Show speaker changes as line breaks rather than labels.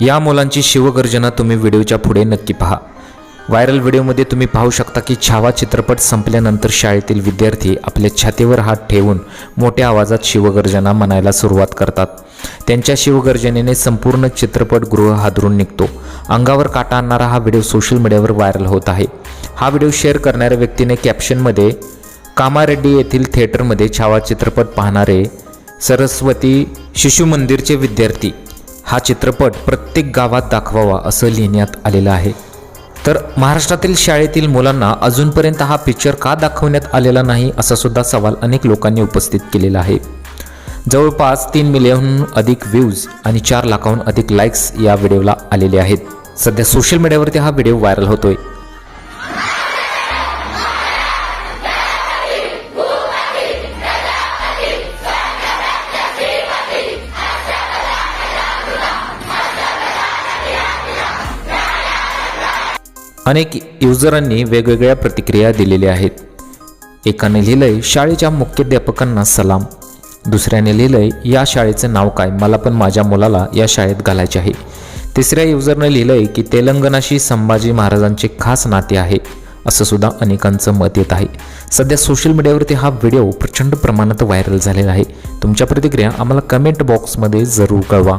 या मुलांची शिवगर्जना तुम्ही व्हिडिओच्या पुढे नक्की पहा. व्हायरल व्हिडिओमध्ये तुम्ही पाहू शकता की छावा चित्रपट संपल्यानंतर शाळेतील विद्यार्थी आपल्या छातीवर हात ठेवून मोठ्या आवाजात शिवगर्जना म्हणायला सुरुवात करतात. त्यांच्या शिवगर्जनेने संपूर्ण चित्रपटगृह हादरून निघतो. अंगावर काटा आणणारा हा व्हिडिओ सोशल मीडियावर व्हायरल होत आहे. हा व्हिडिओ शेअर करणाऱ्या व्यक्तीने कॅप्शनमध्ये कामारेड्डी येथील थिएटरमध्ये छावा चित्रपट पाहणारे सरस्वती शिशु मंदिरचे विद्यार्थी हा चित्रपट प्रत्येक गावात दाखवावा असं लिहिण्यात आलेलं आहे. तर महाराष्ट्रातील शाळेतील मुलांना अजूनपर्यंत हा पिक्चर का दाखवण्यात आलेला नाही असा सुद्धा सवाल अनेक लोकांनी उपस्थित केलेला आहे. जवळपास तीन मिलियनहून अधिक व्ह्यूज आणि चार लाखाहून अधिक लाईक्स या व्हिडिओला आलेले आहेत. सध्या सोशल मीडियावरती हा व्हिडिओ व्हायरल होतोय. अनेक युजरांनी वेगवेगळ्या प्रतिक्रिया दिलेल्या आहेत. एकाने लिहिलंय शाळेच्या मुख्याध्यापकांना सलाम. दुसऱ्याने लिहिलंय या शाळेचं नाव काय? मला पण माझ्या मुलाला या शाळेत घालायचे आहे. तिसऱ्या युजरने लिहिलंय की तेलंगणाशी संभाजी महाराजांचे खास नाते आहे असं सुद्धा अनेकांचं मत येत आहे. सध्या सोशल मीडियावरती हा व्हिडिओ प्रचंड प्रमाणात व्हायरल झालेला आहे. तुमच्या प्रतिक्रिया आम्हाला कमेंट बॉक्समध्ये जरूर कळवा.